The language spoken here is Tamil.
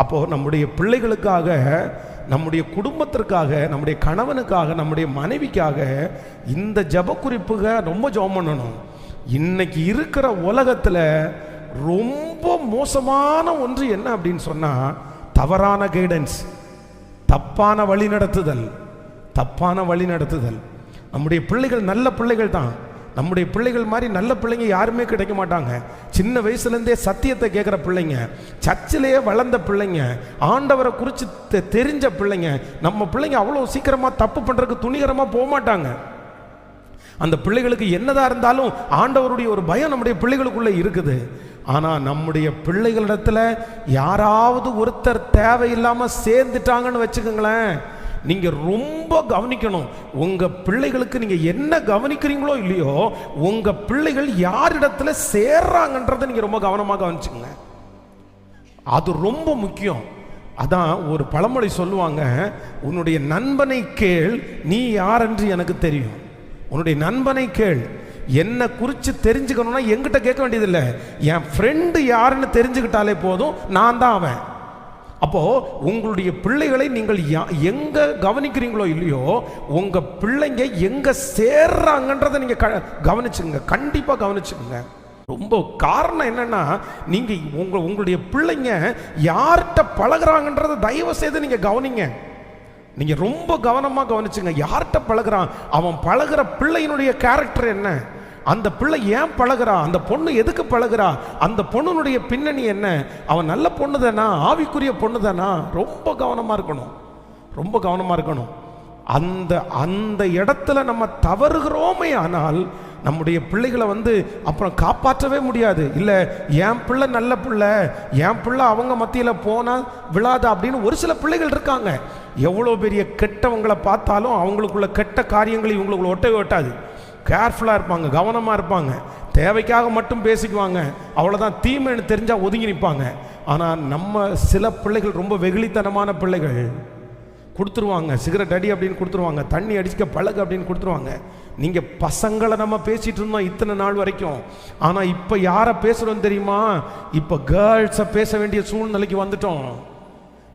அப்போது நம்முடைய பிள்ளைகளுக்காக நம்முடைய குடும்பத்திற்காக நம்முடைய கணவனுக்காக நம்முடைய மனைவிக்காக இந்த ஜப குறிப்புக ரொம்ப ஜெபம் பண்ணணும். இன்னைக்கு இருக்கிற உலகத்தில் ரொம்ப மோசமான ஒன்று என்ன அப்படின்னு சொன்னால் தவறான கைடன்ஸ் தப்பான வழி நடத்துதல் தப்பான வழி நடத்துதல். நம்முடைய பிள்ளைகள் நல்ல பிள்ளைகள் தான். நம்முடைய பிள்ளைகள் மாதிரி நல்ல பிள்ளைங்க யாருமே கிடைக்க மாட்டாங்க. சின்ன வயசுலேருந்தே சத்தியத்தை கேட்குற பிள்ளைங்க சர்ச்சிலேயே வளர்ந்த பிள்ளைங்க ஆண்டவரை குறித்து தெ- தெரிஞ்ச பிள்ளைங்க நம்ம பிள்ளைங்க அவ்வளோ சீக்கிரமாக தப்பு பண்ணுறதுக்கு துணிகரமாக போக மாட்டாங்க. அந்த பிள்ளைகளுக்கு என்னதாக இருந்தாலும் ஆண்டவருடைய ஒரு பயம் நம்முடைய பிள்ளைகளுக்குள்ளே இருக்குது. ஆனால் நம்முடைய பிள்ளைகளிடத்தில் யாராவது ஒருத்தர் தேவையில்லாமல் சேர்ந்துட்டாங்கன்னு வச்சுக்கோங்களேன். நீங்கள் ரொம்ப கவனிக்கணும். உங்கள் பிள்ளைகளுக்கு நீங்கள் என்ன கவனிக்கிறீங்களோ இல்லையோ உங்கள் பிள்ளைகள் யாரிடத்துல சேர்றாங்கன்றதை நீங்கள் ரொம்ப கவனமாக கவனிச்சுங்க அது ரொம்ப முக்கியம். அதான் ஒரு பழமொழி சொல்லுவாங்க உன்னுடைய நண்பனை கேள் நீ யார் என்று எனக்கு தெரியும். உன்னுடைய நண்பனை கேள். என்ன குறித்து தெரிஞ்சுக்கணும்னா எங்கிட்ட கேட்க வேண்டியதில்லை. என் ஃப்ரெண்டு யாருன்னு தெரிஞ்சுக்கிட்டாலே போதும் நான் தான் அவன். அப்போது உங்களுடைய பிள்ளைகளை நீங்கள் யா- கவனிக்கிறீங்களோ இல்லையோ உங்கள் பிள்ளைங்க எங்கே சேர்றாங்கன்றதை நீங்கள் க- கவனிச்சுங்க கண்டிப்பாக கவனிச்சுக்கோங்க. ரொம்ப காரணம் என்னன்னா நீங்கள் உங்க உங்களுடைய பிள்ளைங்க யார்கிட்ட பழகுறாங்கன்றதை தயவு செய்து நீங்கள் கவனிங்க. நீங்கள் ரொம்ப கவனமாக கவனிச்சுங்க. யார்கிட்ட பழகுறான்? அவன் பழகுற பிள்ளையினுடைய கேரக்டர் என்ன? அந்த பிள்ளை ஏன் பழகிறா? அந்த பொண்ணு எதுக்கு பழகுறா? அந்த பொண்ணுனுடைய பின்னணி என்ன? அவன் நல்ல பொண்ணு தானா? ஆவிக்குரிய பொண்ணு தானா? ரொம்ப கவனமாக இருக்கணும். ரொம்ப கவனமாக இருக்கணும். அந்த அந்த இடத்துல நம்ம தவறுகிறோமே ஆனால் நம்முடைய பிள்ளைகளை வந்து அப்புறம் காப்பாற்றவே முடியாது. இல்லை என் பிள்ளை நல்ல பிள்ளை. என் பிள்ளை அவங்க மத்தியில் போனால் விழாத? அப்படின்னு ஒரு சில பிள்ளைகள் இருக்காங்க. எவ்வளோ பெரிய கெட்டவங்களை பார்த்தாலும் அவங்களுக்குள்ள கெட்ட காரியங்கள் இவங்களுக்குள்ள ஒட்டவே ஒட்டாது. கேர்ஃபுல்லாக இருப்பாங்க கவனமாக இருப்பாங்க. தேவைக்காக மட்டும் பேசிக்குவாங்க. அவ்வளோதான் தீமைன்னு தெரிஞ்சால் ஒதுங்கி நிற்பாங்க ஆனால் நம்ம சில பிள்ளைகள் ரொம்ப வெகுளித்தனமான பிள்ளைகள். கொடுத்துருவாங்க சிகரெட் அடி அப்படின்னு கொடுத்துருவாங்க தண்ணி அடிச்சுக்க பழகு அப்படின்னு கொடுத்துருவாங்க. நீங்கள் பசங்களை நம்ம பேசிகிட்டு இருந்தோம் இத்தனை நாள் வரைக்கும். ஆனால் இப்போ யாரை பேசுகிறோம் தெரியுமா? இப்போ கேர்ள்ஸை பேச வேண்டிய சூழ்நிலைக்கு வந்துட்டோம்.